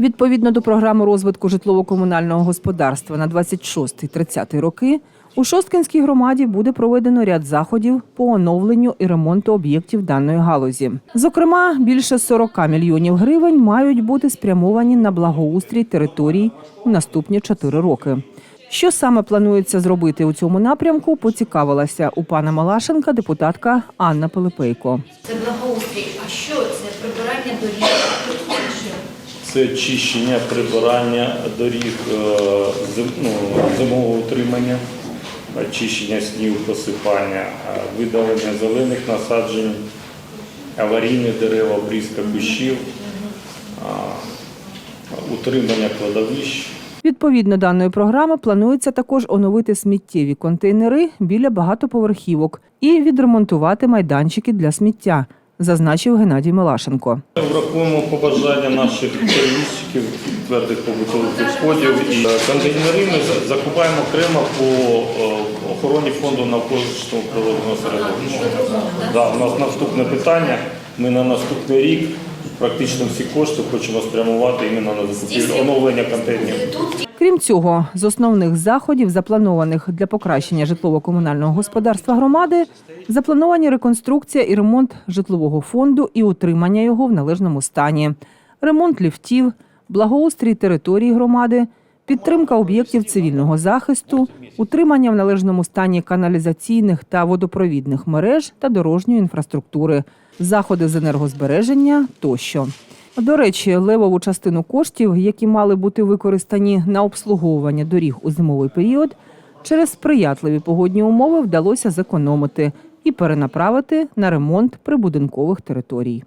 Відповідно до програми розвитку житлово-комунального господарства на 26-30 роки, у Шосткинській громаді буде проведено ряд заходів по оновленню і ремонту об'єктів даної галузі. Зокрема, більше 40 мільйонів гривень мають бути спрямовані на благоустрій територій у наступні 4 роки. Що саме планується зробити у цьому напрямку, поцікавилася у пана Малашенка депутатка Анна Пилипейко. Це благоустрій. А що це? Прибирання доріг? Це чищення, прибирання доріг е, ну, зимового утримання, очищення снігу, посипання, е, видалення зелених насаджень, аварійні дерева, обрізка кущів, утримання кладовищ. Відповідно даної програми планується також оновити сміттєві контейнери біля багатоповерхівок і відремонтувати майданчики для сміття, зазначив Геннадій Милашенко. Ми Врахуємо побажання наших перевізчиків твердих побутових відходів і контейнери ми закупаємо окремо по е, охороні фонду навколишнього природного середовища. Да, у нас наступне питання. Ми на наступний рік практично всі кошти хочемо спрямувати іменно на закупівлю оновлення контейнерів. Крім цього, з основних заходів, запланованих для покращення житлово-комунального господарства громади, заплановані реконструкція і ремонт житлового фонду і утримання його в належному стані, ремонт ліфтів, благоустрій території громади, підтримка об'єктів цивільного захисту, утримання в належному стані каналізаційних та водопровідних мереж та дорожньої інфраструктури, заходи з енергозбереження тощо. До речі, левову частину коштів, які мали бути використані на обслуговування доріг у зимовий період, через сприятливі погодні умови вдалося зекономити і перенаправити на ремонт прибудинкових територій.